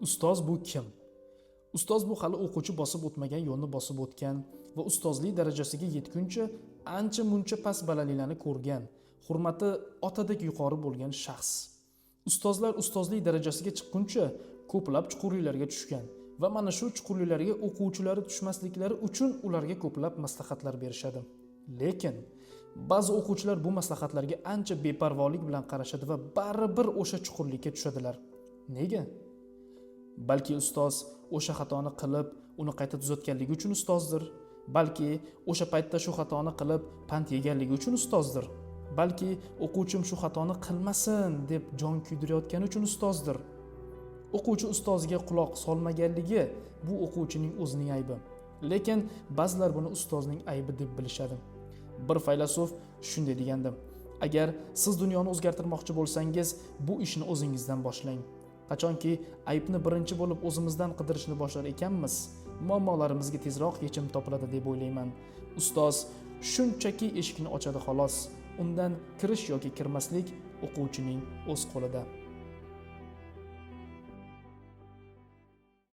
ustoz bu kim? Ustoz bu hali o'quvchi bosib o'tmagan yo'lni bosib o'tgan va ustozlik darajasiga yetguncha ancha muncha past balandliklarni ko'rgan hurmati otadek yuqori bo'lgan shaxs. Ustozlar ustozlik darajasiga chiqquncha ko'plab chuqurliklarga tushgan va mana shu chuqurliklarga o'quvchilari tushmasliklari uchun ularga ko'plab maslahatlar berishadi. Lekin ba'zi o'quvchilar bu maslahatlarga ancha beparvolik bilan qarashadi va baribir o'sha chuqurlikka tushadilar. Nega? Balki ustoz o'sha xatoni qilib uni qayta tuzatganligi uchun ustozdir. Balki o'sha paytda shu xatoni qilib pand yeganligi uchun ustozdir. Balki o'quvchim shu xatoni qilmasin deb jon kuydirayotgani uchun ustozdir. O'quvchi ustoziga quloq solmaganligi bu o'quvchining o'zining aybi. Lekin ba'zilar buni ustozning aybi deb bilishadi. Bir faylasuf shunday degandi. Agar siz dunyoni o'zgartirmoqchi bo'lsangiz bu ishni o'zingizdan boshlang. Qachonki aybni birinchi bo'lib o'zimizdan qidirishni boshlar ekanmiz. Muammolarimizga tezroq yechim topiladi deb o'ylayman. Ustoz shunchaki eshikni ochadi xolos. Undan kirish yoki kirmaslik o'quvchining o'z qo'lida.